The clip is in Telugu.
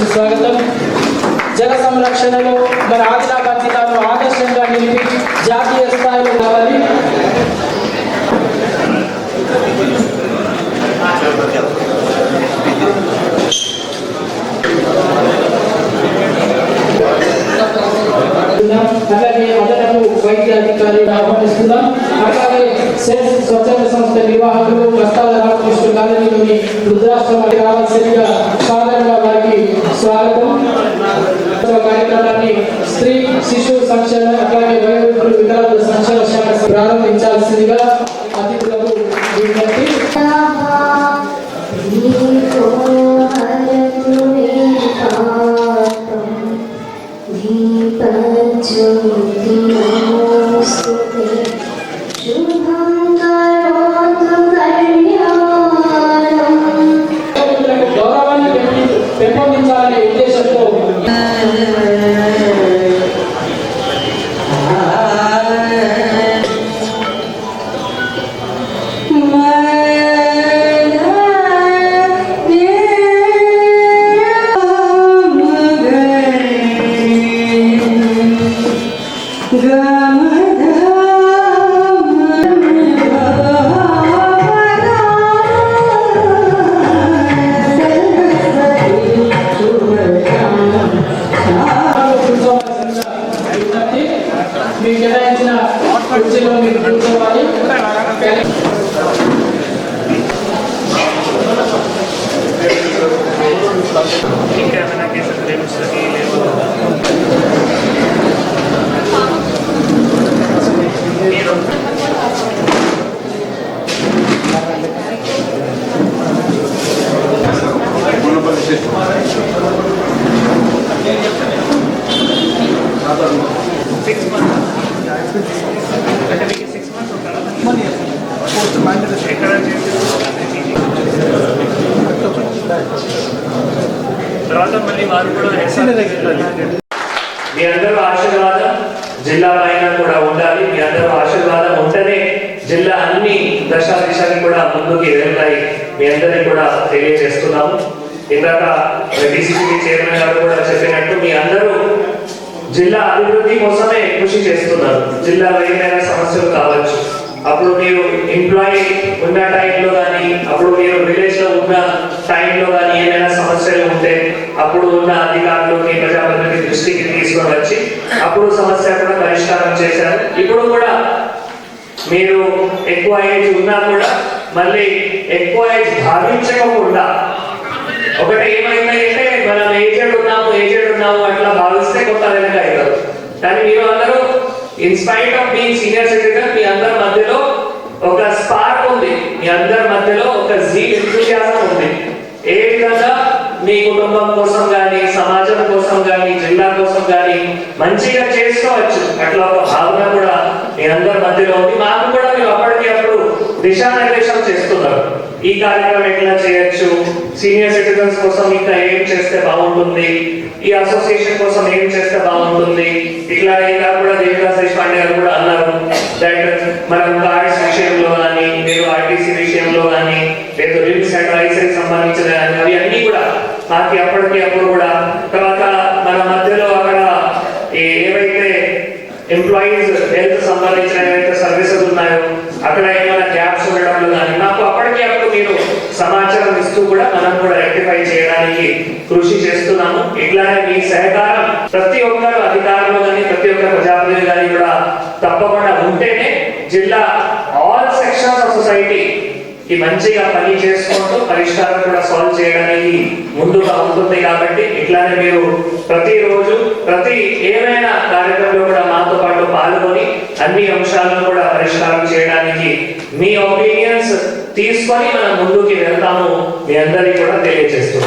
సుస్వాగతం జల సంరక్షణలో మన ఆదిలాబాద్ జిల్లాను ఆదర్శంగా నిలిపి జాతీయ స్థాయిలో కావాలి అలాగే అదనపు వైద్య అధికారిని ఆహ్వానిస్తున్నాం అలాగే సెన్స్ స్వచ్ఛంద సంస్థ నిర్వాహకులు కష్టాల రామకృష్ణ కాలనీలోని వృద్ధాశ్రమానికి రావాల్సిందిగా సాధారణంగా వారికి స్వాగతం. కార్యక్రమాన్ని స్త్రీ శిశు సంక్షేమ అట్లాగే వయోవృద్ధులు వికలాంగుల సంక్షేమ శాఖ ప్రారంభించాల్సిందిగా అతిథులకు విజ్ఞప్తి. శుభం తర్వాత మళ్ళీ వారు కూడా మీ అందరూ ఆశీర్వాదం జిల్లా పైన కూడా ఉండాలి. మీ అందరూ ఆశీర్వాదం ఉంటేనే జిల్లా అన్ని దశ దిశలు కూడా ముందుకు వెళ్తాయి. మీ అందరినీ కూడా తెలియజేస్తున్నాము. ఇందాక డిసిసిబి చైర్మన్ గారు కూడా చెప్పినట్టు మీ అందరూ జిల్లా అభివృద్ధి కోసమే కృషి చేస్తున్నారు. జిల్లాలో ఏమైనా సమస్యలు కావచ్చు. అప్పుడు మీరు ఎంప్లాయీ ఉన్న టైంలో కానీ అప్పుడు మీరు విలేజ్లో ఉన్న టైంలో కానీ ఏమైనా సమస్యలు ఉంటే అప్పుడు ఉన్న అధికారులకి ప్రజాప్రతినిధి దృష్టికి తీసుకొని వచ్చి అప్పుడు సమస్య కూడా పరిష్కారం చేశారు. ఇప్పుడు కూడా మీరు ఎక్కువ ఏజ్ ఉన్నా కూడా మళ్ళీ ఎక్కువ ఏజ్ భావించకుండా ఒకటి ఏమైందంటే మనం ఏజెడ్ ఉన్నాము ఏజెడ్ ఉన్నాము అట్లా భావిస్తే కొత్త వెనక అవుతారు కానీ మీరు అందరూ in spite of being senior citizen మీ అందరి మధ్యలో ఒక స్పార్క్ ఉంది. మీ అందరి మధ్యలో ఒక జీ ఎంతూజియాజం ఉంది. ఏ విధంగా మీ కుటుంబం కోసం కానీ సమాజం కోసం కానీ జిల్లా కోసం కానీ మంచిగా చేసుకోవచ్చు. అట్లా ఒక భావన కూడా మీ అందరి మధ్యలో ఉంది. మాకు కూడా మీరు అప్పటికి అప్పుడు దిశానిర్దేశం చేస్తున్నారు ఈ కార్యక్రమం ఎట్లా చేయొచ్చు? సీనియర్ సిటిజన్స్ కోసం ఇంకా ఏం చేస్తే బాగుంటుంది? ఈ అసోసియేషన్ కోసం ఏం చేస్తే బాగుంటుంది? ఇట్లా ఇంకా కూడా దేవిదాస్ దేశపాండే గారు కూడా అన్నారు. దట్ మనం కార్డ్స్ విషయంలో కానీ లేదు ఆర్టీసీ విషయంలో కానీ లేదు రిమ్స్ అండ్ రైసెస్ సంబంధించిన కానీ అవి అన్ని కూడా మాకు అప్పటికి అప్పుడు కూడా. తర్వాత మన మధ్యలో అక్కడ ఏవైతే ఎంప్లాయీస్ హెల్త్ సంబంధించిన ఏవైతే సర్వీసెస్ ఉన్నాయో అక్కడ ఏమైనా గ్యాప్స్ ఉండడంలో కానీ నాకు అప్పటికి అప్పుడు మీరు సమాచారం ఇస్తూ కూడా మనం కూడా రెక్టిఫై చేయడానికి కృషి చేస్తున్నాము. ఇట్లానే మీ సహకారం ప్రతి ఒక్కరు అధికారులు కానీ ప్రతి ఒక్క ప్రజాప్రతినిధి కానీ కూడా తప్పకుండా ఉంటేనే జిల్లా ఆల్ సెక్షన్స్ ఆఫ్ సొసైటీ ఈ మంచిగా పని చేసుకుంటూ పరిష్కారం కూడా సాల్వ్ చేయడానికి ముందుగా ఉంటుంది కాబట్టి ఇట్లానే మీరు ప్రతిరోజు ప్రతి ఏమైనా కార్యక్రమంలో కూడా మాతో పాటు పాల్గొని అన్ని అంశాలను కూడా పరిష్కారం చేయడానికి మీ ఒపీనియన్స్ తీసుకొని మనం ముందుకి వెళ్తాము మీ అందరికీ కూడా తెలియజేస్తున్నాం